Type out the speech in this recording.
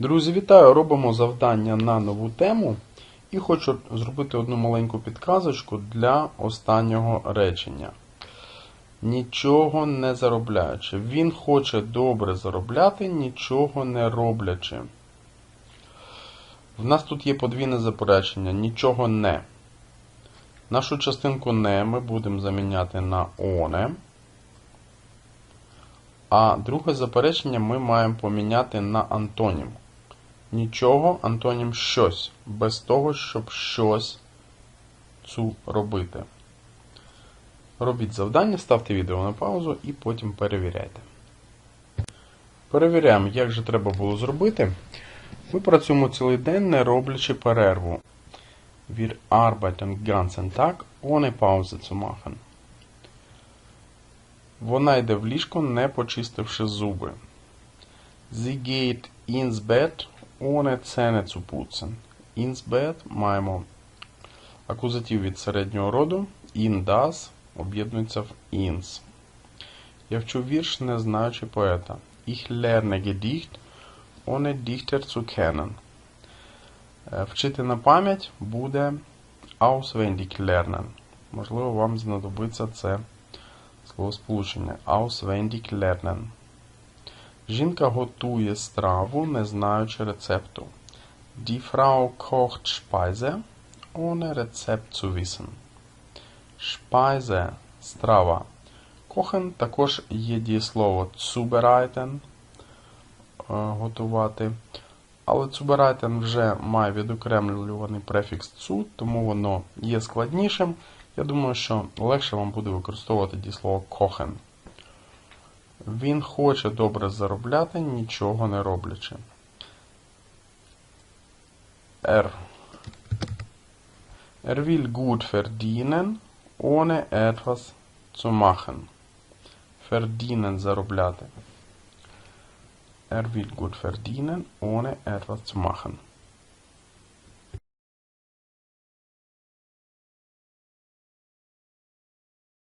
Друзі, вітаю! Робимо завдання на нову тему і хочу зробити одну маленьку підказочку для останнього речення. Нічого не заробляючи. Він хоче добре заробляти, нічого не роблячи. В нас тут є подвійне заперечення. Нічого не. Нашу частинку не ми будемо заміняти на оне. А друге заперечення ми маємо поміняти на антонім. Нічого, антонім щось. Без того, щоб щось цю робити. Робіть завдання, ставте відео на паузу і потім перевіряйте. Перевіряємо, як же треба було зробити. Ми працюємо цілий день, не роблячи перерву. Wir arbeiten ganzen Tag ohne Pause zu machen. Вона йде в ліжко, не почистивши зуби. Sie geht ins Bett ohne Zähne zu putzen. Ins маємо акузатив від середнього роду. In das об'єднується в ins. Я вчу вірш, не знаючи поета. Ich lerne Gedicht, ohne Dichter zu kennen. Е, Вчити на пам'ять буде auswendig lernen. Можливо, вам знадобиться це словосполучення. Auswendig lernen. Жінка готує страву, не знаючи рецепту. Die Frau kocht Speise, ohne Rezept zu wissen. Speise – страва. Kochen також є дієслово zubereiten – готувати. Але zubereiten вже має відокремлюваний префікс zu, тому воно є складнішим. Я думаю, що легше вам буде використовувати дієслово kochen. Він хоче добре заробляти, нічого не роблячи. Er. Er will gut verdienen, ohne etwas zu machen. Verdienen заробляти. Er will gut verdienen, ohne etwas zu machen.